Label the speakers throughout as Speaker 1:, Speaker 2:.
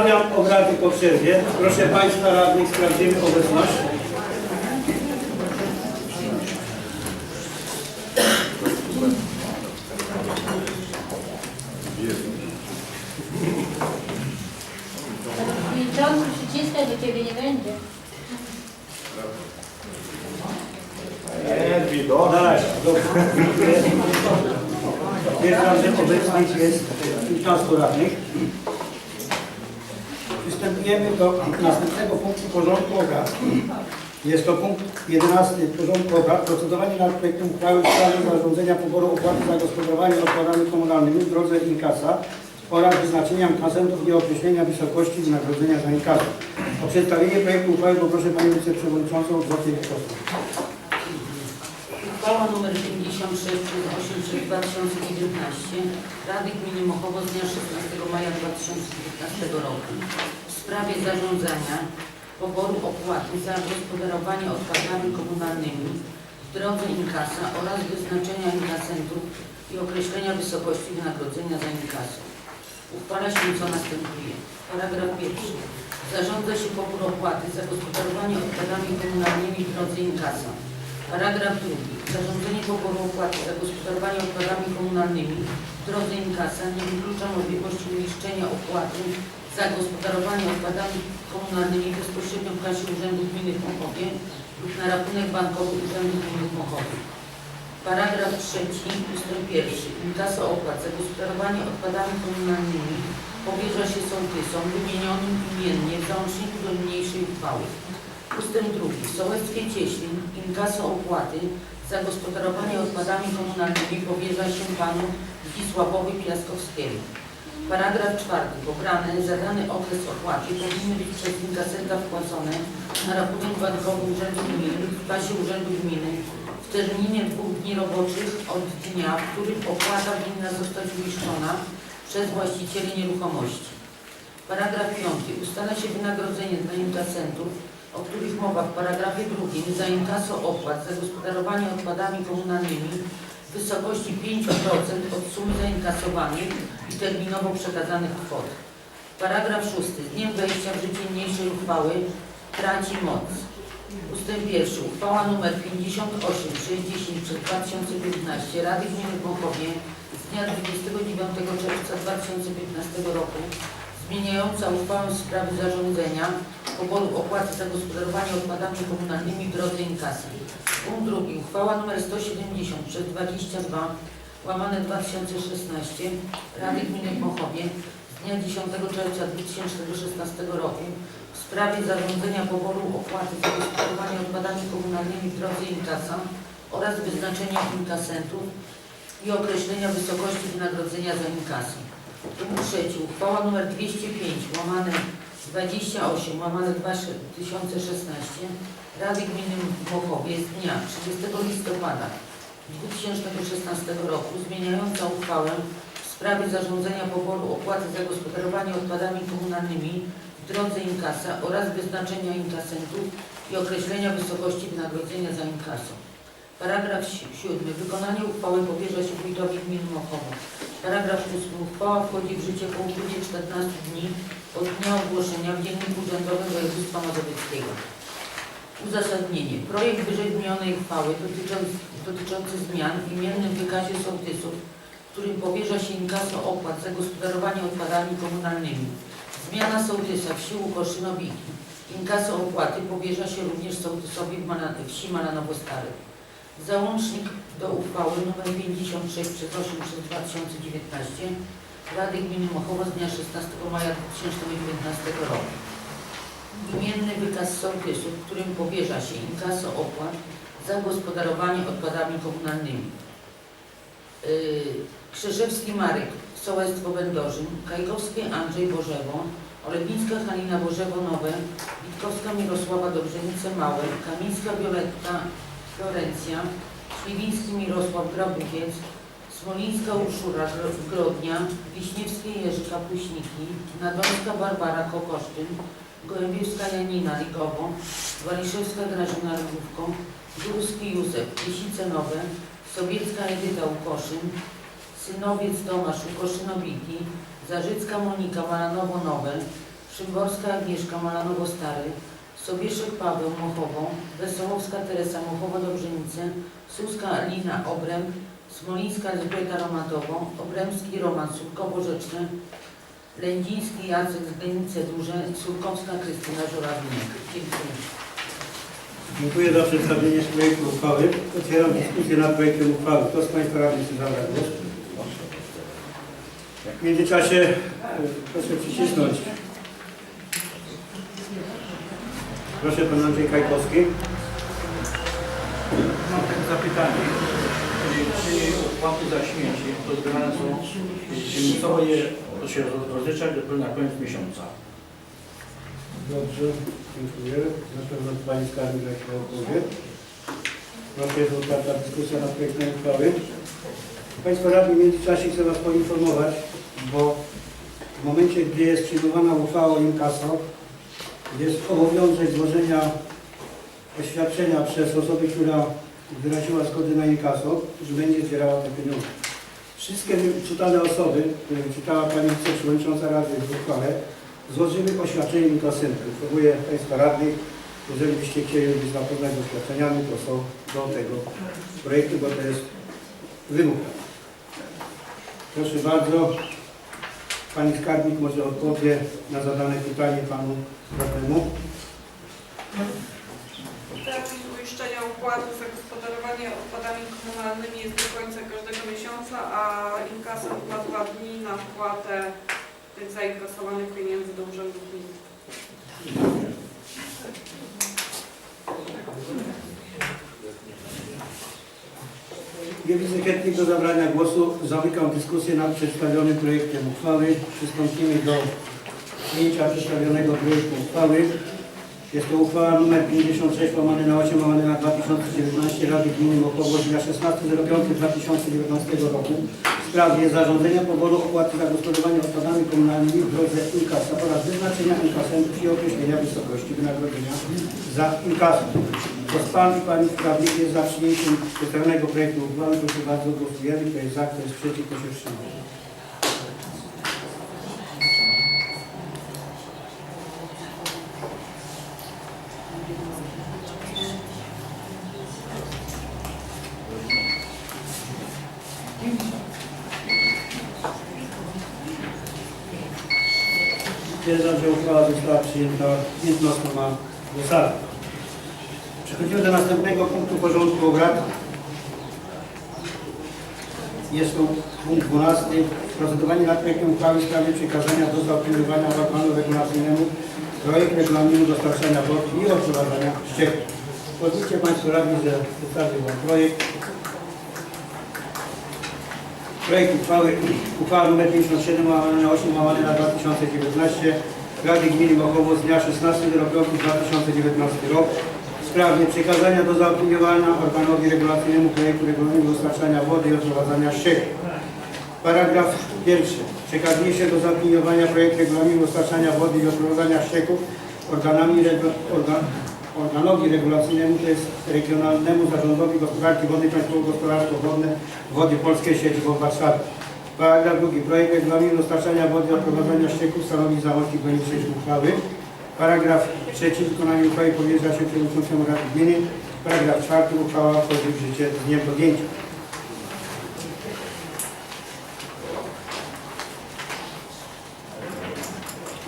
Speaker 1: Wznawiam obrady po przerwie. Proszę Państwa radnych, sprawdzimy obecność.
Speaker 2: Milczący przyciskać, bo ciebie nie będzie.
Speaker 1: Dalej. Stwierdzam, że obecnych jest 15 radnych. Do następnego punktu porządku obrad. Jest to punkt 11 porządku obrad. Procedowanie nad projektem uchwały w sprawie zarządzenia poboru opłaty za gospodarowanie odpadami komunalnymi w drodze inkasa oraz wyznaczenia inkasentów i określenia wysokości wynagrodzenia za inkasę. O przedstawienie projektu uchwały poproszę Panią Wiceprzewodniczącą Zofję Witkowską.
Speaker 3: Uchwała nr 56 przez 8 2019 Rady Gminy Mochowo z dnia 16 maja 2019 roku sprawie zarządzania poboru opłaty za gospodarowanie odpadami komunalnymi w drodze inkasa oraz wyznaczenia inkasentów i określenia wysokości wynagrodzenia za inkasę. Uchwala się co następuje. Paragraf pierwszy. Zarządza się pobór opłaty za gospodarowanie odpadami komunalnymi w drodze inkasa. Paragraf drugi. Zarządzenie poboru opłaty za gospodarowanie odpadami komunalnymi w drodze inkasa nie wyklucza możliwości uiszczenia opłaty za gospodarowanie odpadami komunalnymi bezpośrednio w kasie Urzędu Gminy w Mochowie lub na rachunek bankowy Urzędu Gminy w Mochowie. Paragraf trzeci, ustęp pierwszy. Inkasa opłat za gospodarowanie odpadami komunalnymi powierza się sołtysom wymienionym imiennie w załączniku do niniejszej uchwały. Ustęp drugi. W sołectwie Cieślin inkaso opłaty za gospodarowanie odpadami komunalnymi powierza się panu Zdzisławowi Piaskowskiemu. Paragraf czwarty. Pobrane za dany okres opłaty powinny być przez inkasenta wpłacone na rachunek bankowy Urzędu Gminy w kasie Urzędu Gminy w terminie dwóch dni roboczych od dnia, w którym opłata winna zostać uiszczona przez właścicieli nieruchomości. Paragraf piąty. Ustala się wynagrodzenie dla inkasentów o których mowa w paragrafie drugim za inkaso opłat za gospodarowanie odpadami komunalnymi w wysokości 5% od sumy zainkasowanej i terminowo przekazanych kwot. Paragraf szósty. Z dniem wejścia w życie niniejszej uchwały traci moc. Ustęp pierwszy. Uchwała nr 58 60 przez 2015 Rady Gminy w Mokowie z dnia 29 czerwca 2015 roku zmieniająca uchwałę w sprawie zarządzenia poboru opłaty za gospodarowanie odpadami komunalnymi w drodze inkasy. Punkt drugi. Uchwała nr 170 przez 22 łamane 2016 Rady Gminy Mochowie z dnia 10 czerwca 2016 roku w sprawie zarządzenia poboru opłaty za gospodarowanie odpadami komunalnymi w drodze inkasa oraz wyznaczenia inkasentów i określenia wysokości wynagrodzenia za inkasę. Punkt trzeci. Uchwała nr 205 łamane 28 łamane 2016 Rady Gminy Mochowie z dnia 30 listopada 2016 roku zmieniająca uchwałę w sprawie zarządzenia poboru opłaty za gospodarowanie odpadami komunalnymi w drodze inkasa oraz wyznaczenia inkasentów i określenia wysokości wynagrodzenia za inkasę. Paragraf si- siódmy. Wykonanie uchwały powierza się wójtowi gminy Mochowo. Paragraf 8. Uchwała wchodzi w życie po upływie 14 dni od dnia ogłoszenia w Dzienniku Urzędowym Województwa Mazowieckiego. Uzasadnienie. Projekt wyżej wymienionej uchwały dotyczący, dotyczący zmian w imiennym wykazie sołtysów, którym powierza się inkaso opłat za gospodarowanie odpadami komunalnymi. Zmiana sołtysa wsi Łukoszynowiki. Inkaso opłaty powierza się również sołtysowi w Mana- wsi Malanowo Stary. Załącznik do uchwały nr 56 przez 8 przez 2019 Rady Gminy Mochowo z dnia 16 maja 2019 roku. Imienny wykaz sołtysów, którym powierza się inkaso opłat za gospodarowanie odpadami komunalnymi. Yy, Krzyżewski Marek, Sołectwo Będorzyn, Kajkowski Andrzej Bożewo, Olebińska Halina Bożewo Nowe, Witkowska Mirosława Dobrzenice Małe, Kamińska Wioletta Florencja, Śliwiński Mirosław Grabuchiec, Smolińska Urszula Gro- Grodnia, Wiśniewskie Jerzy Kapuśniki, Nadolska Barbara Kokosztyn, Gołębiewska Janina Ligowo, Waliszewska Grażyna Rogówko, Górski Józef Piesice Nowe, Sowiecka Edyta Ukoszyn, Synowiec Tomasz Ukoszynowiki, Zarzycka Monika Malanowo Nowe, Szymborska Agnieszka Malanowo-Stary, Sobieszek Paweł Mochowo, Wesołowska Teresa Mochowo-Dobrzenice, Suska Lina Obręb, Smolińska Elżbieta Romatowo, Obremski Roman Surkowo-Rzeczny, Lędziński Jacek z Glenice Duże, Surkowska Krystyna Żurawinek. Dziękuję.
Speaker 1: Dziękuję za przedstawienie projektu uchwały. Otwieram dyskusję nad projektem uchwały. Kto z Państwa radnych chce zabrać głos? W międzyczasie e, proszę przycisnąć. Proszę Pan Andrzej Kajkowski.
Speaker 4: Mam takie zapytanie. Czy opłaty za śmieci to zbierane są przymusowo je to się rozliczać dopiero na koniec miesiąca?
Speaker 1: Dobrze, dziękuję. Na pewno Pani Skarbnik jak się odpowie. Proszę, jest otwarta dyskusja nad projektem uchwały. Państwo radni, w międzyczasie chcę Was poinformować, bo w momencie, gdy jest przyjmowana uchwała o inkaso, jest obowiązek złożenia oświadczenia przez osobę, która wyraziła zgodę na inkaso, że będzie zbierała te pieniądze. Wszystkie czytane osoby, które czytała Pani Wiceprzewodnicząca Rady w uchwale, złożyły oświadczenie inkasentów. Informuję Państwa radnych, jeżeli byście chcieli zapoznać z oświadczeniami, to są do tego projektu, bo to jest wymóg. Proszę bardzo, Pani Skarbnik może odpowie na zadane pytanie Panu radnemu.
Speaker 5: Termin uiszczenia opłaty za gospodarowanie odpadami komunalnymi jest do końca każdego miesiąca, a inkasent ma dwa dni na wpłatę tych zainkasowanych pieniędzy do Urzędu Gminy.
Speaker 1: Nie widzę chętnych do zabrania głosu. Zamykam dyskusję nad przedstawionym projektem uchwały. Przystąpimy do przyjęcia przedstawionego projektu uchwały. Jest to uchwała nr 56 łamane na 8 łamane na 2019 Rady Gminy Mokowo z dnia 16.05.2019 roku w sprawie zarządzenia poboru opłaty za gospodarowanie odpadami komunalnymi w drodze inkasa oraz wyznaczenia inkasentów i określenia wysokości wynagrodzenia za inkasę. Kto z Pan i Pani Skarbnik jest za przyjęciem przedstawionego projektu uchwały, proszę bardzo głosujemy. Kto jest za, kto jest przeciw, kto się wstrzymał. Stwierdzam, że uchwała została przyjęta jednostną głosami. Przechodzimy do następnego punktu porządku obrad. Jest to punkt 12. Procedowanie nad projektem uchwały w sprawie przekazania do zaopiniowania organu regulacyjnemu projekt regulaminu dostarczania wody i odprowadzania ścieków. Pozwólcie Państwo radni, że przedstawię Wam projekt. Projekt uchwały, uchwała nr 57 łamane na 8 łamane na 2019 Rady Gminy Mokowo z dnia 16 roku 2019 rok w sprawie przekazania do zaopiniowania organowi regulacyjnemu projektu regulaminu dostarczania wody i odprowadzania ścieków. Paragraf pierwszy. Przekazuje się do zaopiniowania projekt regulaminu dostarczania wody i odprowadzania ścieków organami regu, organ, organowi regulacyjnemu, to jest Regionalnemu Zarządowi Gospodarki Wodnej Państwowe Gospodarstwo Wodne Wody Polskie siedzibą w Warszawie. Paragraf drugi. Projekt regulaminu dostarczania wody i odprowadzania ścieków stanowi załącznik do uchwały. Paragraf trzeci. Wykonanie uchwały powierza się przewodniczącemu Rady Gminy. Paragraf czwarty. Uchwała wchodzi w życie z dniem podjęcia.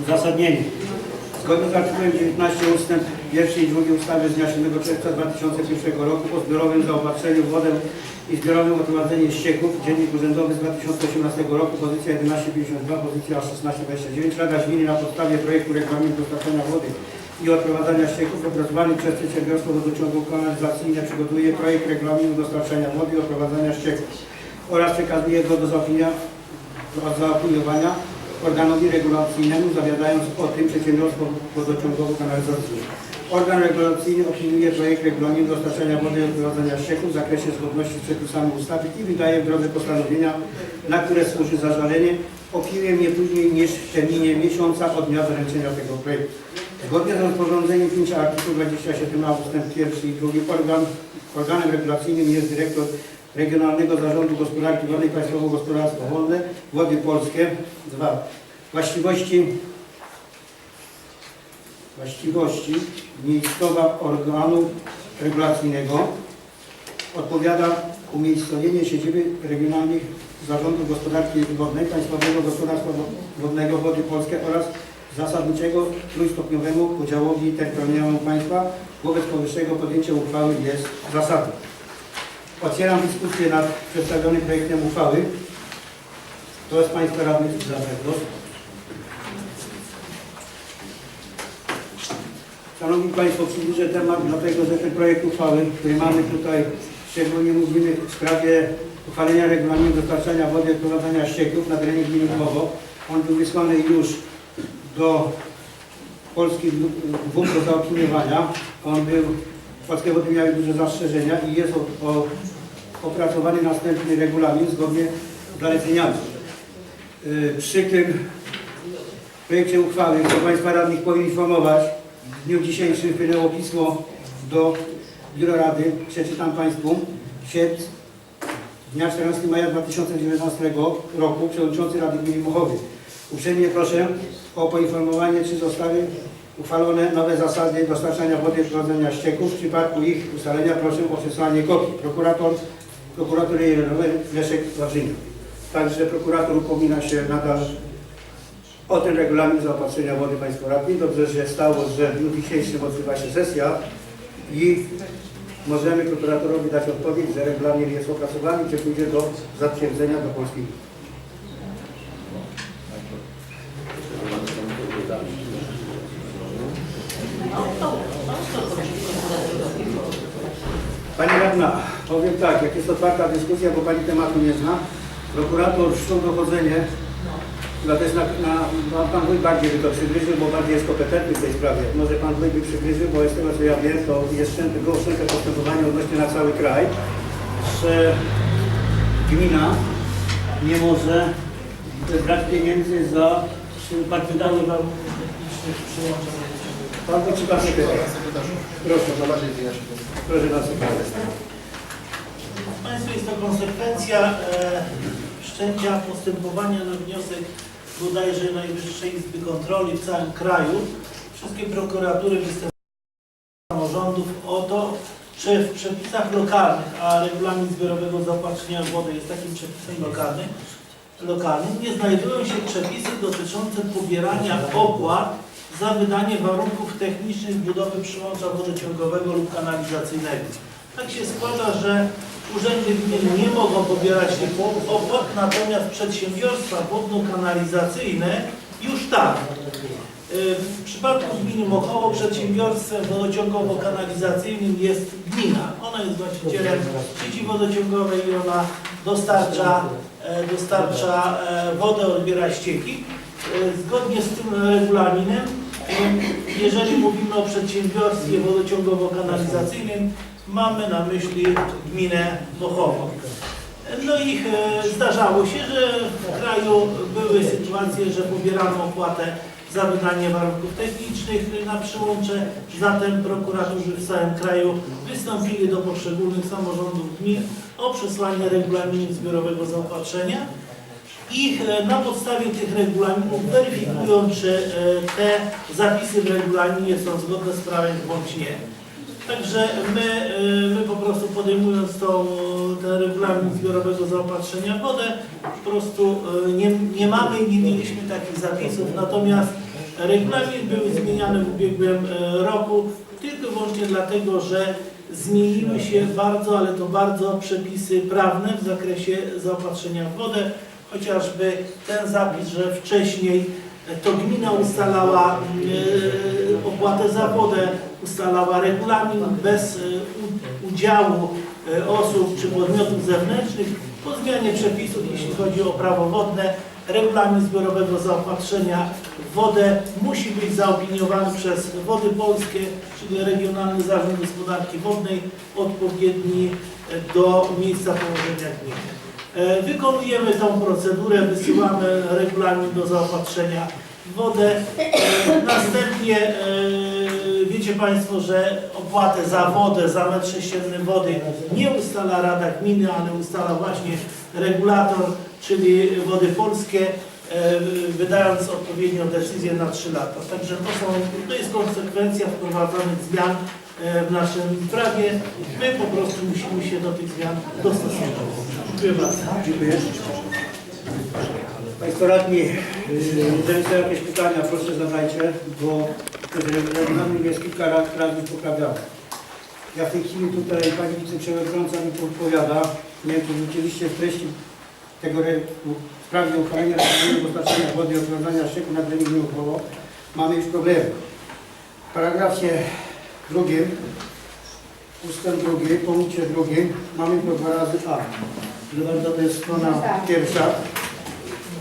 Speaker 1: Uzasadnienie. Zgodnie z artykułem 19 ustęp 1 i 2 ustawy z dnia 7 czerwca 2001 roku o zbiorowym zaopatrzeniu wodę i zbiorowym odprowadzeniu ścieków, dziennik urzędowy z 2018 roku, pozycja 1152, pozycja 1629, Rada Gminy na podstawie projektu regulaminu dostarczania wody i odprowadzania ścieków opracowany przez przedsiębiorstwo wodociągu kanalizacyjne przygotuje projekt regulaminu dostarczania wody i odprowadzania ścieków oraz przekazuje go do zaopiniowania organowi regulacyjnemu, zawiadając o tym przedsiębiorstwo wodociągowo-kanalizacyjne. Organ regulacyjny opiniuje projekt regulaminu dostarczania wody i odprowadzania ścieków w zakresie zgodności z przepisami ustawy i wydaje w drodze postanowienia, na które służy zażalenie, opinię nie później niż w terminie miesiąca od dnia doręczenia tego projektu. Zgodnie z rozporządzeniem 5 artykuł 27a ustęp 1 i 2 organ, organem regulacyjnym jest dyrektor Regionalnego Zarządu Gospodarki Wodnej Państwowo Gospodarstwo Wodne Wody Polskie. 2. Właściwości właściwości miejscowa organu regulacyjnego odpowiada umiejscowienie siedziby regionalnych zarządów gospodarki wodnej Państwowego Gospodarstwa Wodnego Wody Polskie oraz zasadniczego trójstopniowemu podziałowi terytorialnemu państwa. Wobec powyższego podjęcie uchwały jest zasadne. Otwieram dyskusję nad przedstawionym projektem uchwały. Kto z Państwa radnych chce zabrać głos? Szanowni Państwo, przybliżę temat, dlatego że ten projekt uchwały, który mamy tutaj, szczególnie mówimy w sprawie uchwalenia regulaminu dostarczania wody odprowadzania ścieków na terenie gminy Głowo. On był wysłany już do polskich wód do zaopiniowania. On był, polskie wody miały duże zastrzeżenia i jest o, o, opracowany następny regulamin zgodnie z zaleceniami. Yy, Przy tym projekcie uchwały chcę Państwa radnych poinformować, w dniu dzisiejszym wpłynęło pismo do Biura Rady, przeczytam Państwu, Sierp, dnia 14 maja 2019 roku, Przewodniczący Rady Gminy Mochowy. Uprzejmie proszę o poinformowanie, czy zostały uchwalone nowe zasady dostarczania wody i prowadzenia ścieków. W przypadku ich ustalenia proszę o przesłanie kopii. Prokurator, prokurator rejonowy Leszek Wawrzyniak. Także prokurator upomina się nadal o ten regulamin zaopatrzenia wody Państwo Radni. Dobrze, że stało, że w dniu dzisiejszym odbywa się sesja i możemy prokuratorowi dać odpowiedź, że regulamin jest opracowany że pójdzie do zatwierdzenia do Polskiej. Pani Radna, powiem tak, jak jest otwarta dyskusja, bo Pani tematu nie zna, prokurator wszczął dochodzenie, no to jest na, na, no Pan Wójt bardziej by to przygryził, bo bardziej jest kompetentny w tej sprawie. Może Pan Wójt by przygryził, bo z tego co ja wiem, to jest wszczęte, było wszczęte postępowanie odnośnie na cały kraj, że gmina nie może brać pieniędzy za przyłączeń. Pan Wójt czy Pan Sekretarz? Proszę, proszę Pan Sekretarz.
Speaker 6: Państwo jest to konsekwencja e, wszczęcia postępowania na wniosek bodajże Najwyższej Izby Kontroli w całym kraju. Wszystkie prokuratury występują samorządów o to, czy w przepisach lokalnych, a regulamin zbiorowego zaopatrzenia w wodę jest takim przepisem lokalnym, lokalnym, nie znajdują się przepisy dotyczące pobierania opłat za wydanie warunków technicznych budowy przyłącza wodociągowego lub kanalizacyjnego. Tak się składa, że urzędy gminy nie mogą pobierać tych opłat, natomiast przedsiębiorstwa wodno-kanalizacyjne już tak. W przypadku gminy Mochowo przedsiębiorstwem wodociągowo-kanalizacyjnym jest gmina. Ona jest właścicielem sieci wodociągowej i ona dostarcza, e, dostarcza e, wodę, odbiera ścieki. E, Zgodnie z tym regulaminem, jeżeli mówimy o przedsiębiorstwie wodociągowo-kanalizacyjnym, mamy na myśli gminę Mochowo. No i e, zdarzało się, że w kraju były sytuacje, że pobierano opłatę za wydanie warunków technicznych na przyłącze. Zatem prokuratorzy w całym kraju wystąpili do poszczególnych samorządów gmin o przesłanie regulaminu zbiorowego zaopatrzenia i e, na podstawie tych regulaminów weryfikują, czy e, te zapisy w regulaminie są zgodne z prawem bądź nie. Także my, y, my po prostu podejmując tą, ten regulamin zbiorowego zaopatrzenia w wodę, po prostu y, nie, nie mamy i nie mieliśmy takich zapisów, natomiast regulamin był zmieniany w ubiegłym y, roku tylko i wyłącznie dlatego, że zmieniły się bardzo, ale to bardzo przepisy prawne w zakresie zaopatrzenia w wodę, chociażby ten zapis, że wcześniej to gmina ustalała opłatę za wodę, ustalała regulamin bez u- udziału e, osób czy podmiotów zewnętrznych. Po zmianie przepisów, jeśli chodzi o prawo wodne, regulamin zbiorowego zaopatrzenia w wodę musi być zaopiniowany przez Wody Polskie, czyli Regionalny Zarząd Gospodarki Wodnej, odpowiedni e, do miejsca położenia gminy. E, Wykonujemy tą procedurę, wysyłamy regulamin do zaopatrzenia w wodę. E, Następnie e, wiecie Państwo, że opłatę za wodę, za metr sześcienny wody nie ustala Rada Gminy, ale ustala właśnie regulator, czyli Wody Polskie. e, wydając odpowiednią decyzję na 3 lata. Także to, są, to jest konsekwencja wprowadzonych zmian e, w naszym prawie. My po prostu musimy się do tych zmian dostosować. Dziękuję bardzo.
Speaker 1: Dziękuję. Państwo radni, yy, jeżeli są jakieś pytania, proszę zadajcie, bo regulamin jest kilka razy poprawiany. Ja w tej chwili tutaj Pani Wiceprzewodnicząca mi podpowiada, nie wiem, czy wróciliście w treści tego w sprawie uchwalenia regulaminu dostarczania wody i rozwiązania ścieku na drewnie Gniełkowo, mamy już problemy. W paragrafie drugim, ustęp drugi, punkcie drugim, mamy to dwa razy A. Zobacz, to jest strona pierwsza.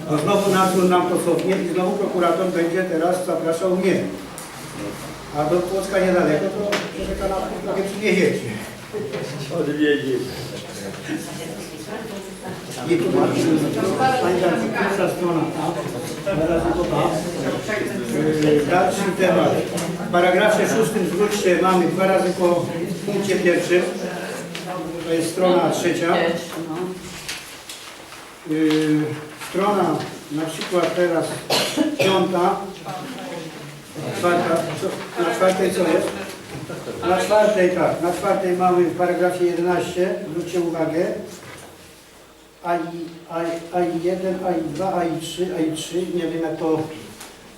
Speaker 1: Bo znowu nadzór nam to cofnie i znowu prokurator będzie teraz zapraszał mnie. A do Płocka niedaleko, to że kanapkę prawie przywieziecie.
Speaker 7: Odwiedzić.
Speaker 1: I tu masz, pierwsza strona? Dwa razy to tak. Yy, Dalszy temat. W paragrafie szóstym zwróćcie, mamy dwa razy po punkcie pierwszym. To jest strona trzecia.
Speaker 3: No.
Speaker 1: Yy, strona na przykład teraz piąta, czwarta, na czwartej co jest? Na czwartej tak, na czwartej mamy w paragrafie 11, zwróćcie uwagę, AI, AI, AI1, AI2, AI3, AI3, nie wiem jak to,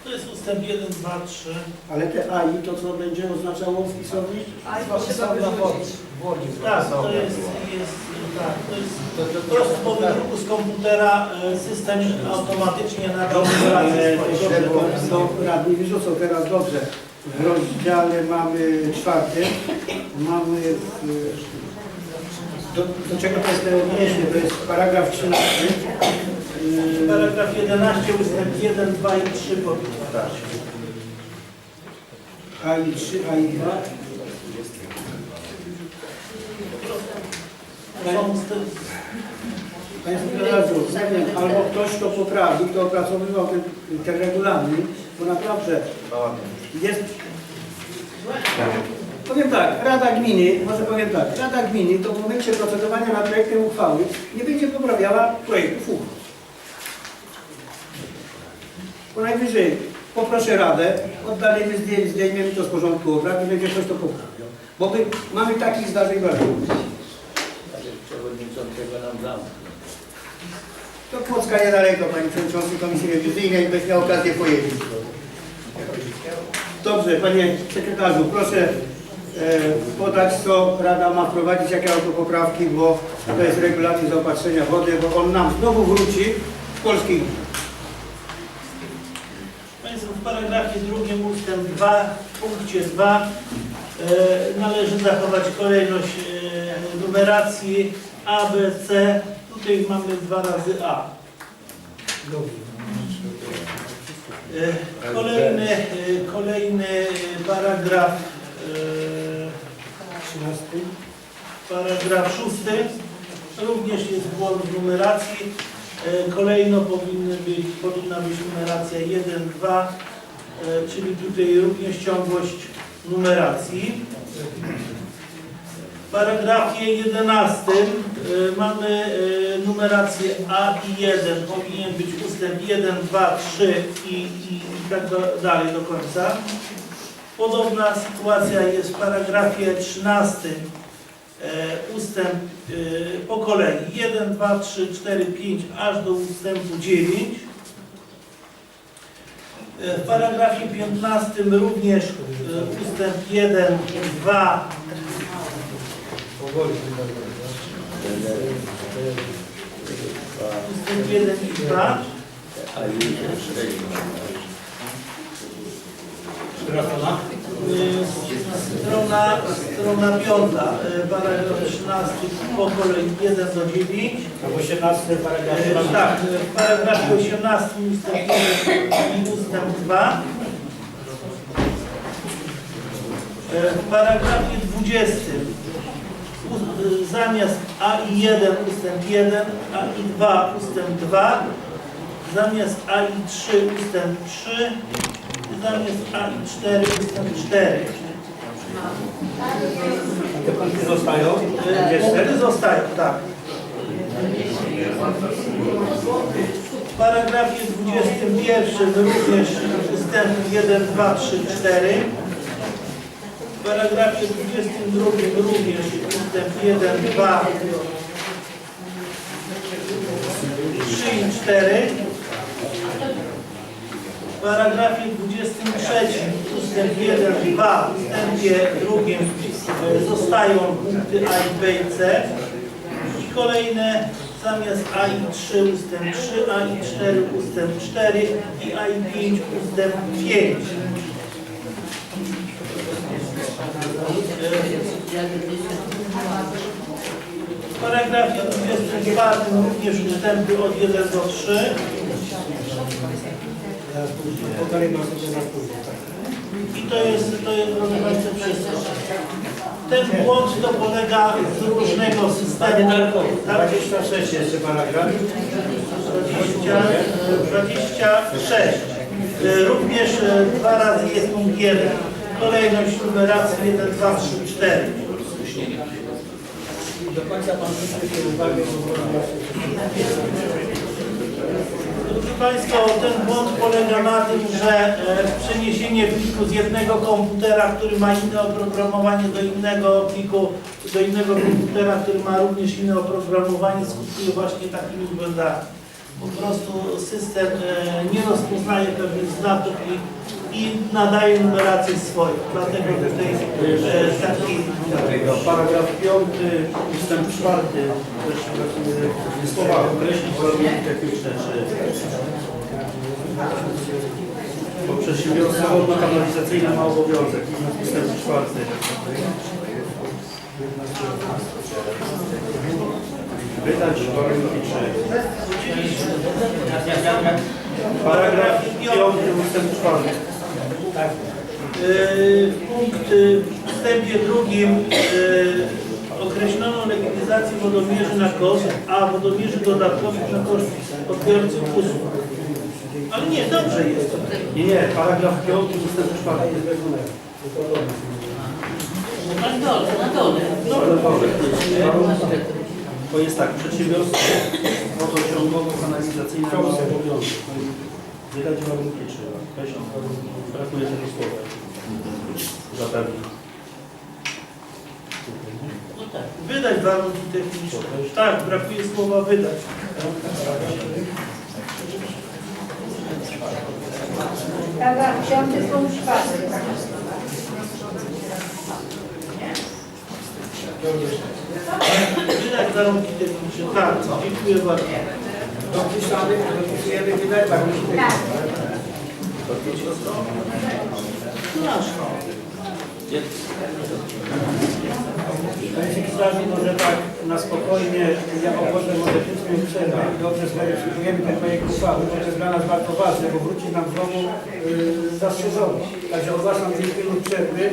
Speaker 6: To jest ustęp 1, 2, 3.
Speaker 1: ale te AI to co będzie oznaczało w pisowni?
Speaker 6: Tak, to jest, jest, tak, to jest prosto po wydruku z komputera e, system automatycznie nadał
Speaker 1: Ale to,
Speaker 6: swojego
Speaker 1: to, to radni wyrzucą teraz dobrze. W rozdziale mamy czwartym, mamy w, do, do czego to jest odniesie? To jest paragraf 13.
Speaker 6: Paragraf 11 ustęp 1, 2 i 3 powinno dać.
Speaker 1: AI 3, AI 2.
Speaker 6: Są
Speaker 1: nie wiem, albo ktoś to poprawi, kto opracowywał ten, ten regulamin, bo naprawdę jest... Powiem tak, Rada Gminy, może powiem tak, Rada Gminy to w momencie procedowania nad projektem uchwały nie będzie poprawiała projektów uchwał. Bo najwyżej poproszę Radę, oddalimy, zdję- zdejmiemy to z porządku obrad i będzie ktoś to poprawiał. Bo my mamy takich zdarzeń bardzo.
Speaker 7: Przewodniczącego nam dał.
Speaker 1: To Płocka niedaleko, Panie Przewodniczący Komisji Rewizyjnej, byś miał okazję pojeździć. Dobrze, Panie Sekretarzu, proszę e, podać, co Rada ma wprowadzić, jakie autopoprawki, bo to jest regulamin zaopatrzenia wody, bo on nam znowu wróci polskiej
Speaker 6: Państwo w paragrafie drugim ustęp 2 w punkcie 2 e, należy zachować kolejność e, numeracji A, B, C. Tutaj mamy dwa razy A. E, Kolejny, e, kolejny paragraf, e,
Speaker 1: 13.
Speaker 6: paragraf szósty. Również jest błąd w numeracji. E, Kolejno powinny być, powinna być numeracja 1, 2, e, czyli tutaj również ciągłość numeracji. W paragrafie 11 e, mamy e, numerację A i 1, powinien być ustęp 1, 2, 3 i, i, i tak do, dalej do końca. Podobna sytuacja jest w paragrafie 13 e, ustęp e, po kolei 1, 2, 3, 4, 5 aż do ustępu 9. W paragrafie 15 również e, ustęp 1, 2, ustęp 1 i 2.
Speaker 7: A już sześć.
Speaker 1: Która strona?
Speaker 6: Strona, strona 5, paragraf 13 po kolei 1 do 9.
Speaker 1: W 18 paragrafie mamy
Speaker 6: Tak, w paragrafie 18 ustęp 1 i ustęp 2. E, W paragrafie 20 u- e, zamiast A i 1 ustęp 1, A i 2 ustęp 2, zamiast A i 3 ustęp 3, zamiast A i 4 ustęp 4.
Speaker 1: te punkty zostają.
Speaker 6: Punkty zostają, tak. W paragrafie 21 również ustęp 1, 2, 3, 4. W paragrafie 22 również ustęp 1, 2, 3 i 4. Paragrafie 23 ustęp 1, 2, w ustępie drugim e, zostają punkty A i B i C. I kolejne zamiast A i 3 ustęp 3, A i 4 ustęp 4 i A i 5 ustęp 5. W paragrafie 24 również ustępy od 1 do 3.
Speaker 1: Teraz. Po kolei sobie na później. tak.
Speaker 6: I to jest, to jest proszę Państwa, wszystko. Ten błąd to polega z różnego systemu. Tak,
Speaker 1: 26 jeszcze paragraf.
Speaker 6: 20, e, 26. E, Również e, dwa razy jest punkt 1. Kolejność numeracji 1, 2, 3, 4.
Speaker 1: Do końca pan zwrócił uwagę, bo
Speaker 6: Proszę Państwa, ten błąd polega na tym, że e, przeniesienie pliku z jednego komputera, który ma inne oprogramowanie, do innego pliku, do innego komputera, który ma również inne oprogramowanie, skutkuje właśnie takimi błędami. Po prostu system e, nie rozpoznaje pewnych znaków i, i nadaje numerację swoją. Dlatego tutaj e, taki...
Speaker 4: Paragraf 5, ustęp 4, też brakuje słowa określić warunki techniczne, czy bo przedsiębiorca wodno-kanalizacyjny ma obowiązek, ustęp 4. Wydać warunki czy paragraf 5, ustęp 4.
Speaker 6: Yy, Punkt yy, w wstępie drugim yy, określono legityzację wodomierzy na koszt, a wodomierzy dodatkowych na koszt odbiorców usług. Ale nie, dobrze jest.
Speaker 4: Nie, nie, paragraf 5, ustęp 4.
Speaker 3: Na dole, na dole.
Speaker 4: Bo jest tak, przedsiębiorstwo wodociągowo-kanalizacyjne ma obowiązek wydać warunki trzeba. Weź, brakuje tego słowa. Zapewne.
Speaker 6: Wydać warunki techniczne. Tak, brakuje słowa wydać.
Speaker 2: Paragraf 5 punkt 4.
Speaker 6: Wydać warunki techniczne. Tak, dziękuję bardzo.
Speaker 1: Dopisamy, dopisujemy warunki techniczne.
Speaker 6: Nasz.
Speaker 1: Panie Sekretarzu, może tak na spokojnie, ja ogłoszę może krótką przerwę i dobrze zweryfikujemy ten projekt uchwały, bo to jest dla nas bardzo ważne, bo wróci nam znowu yy, zastrzeżony. Także ogłaszam 5 minut przerwy.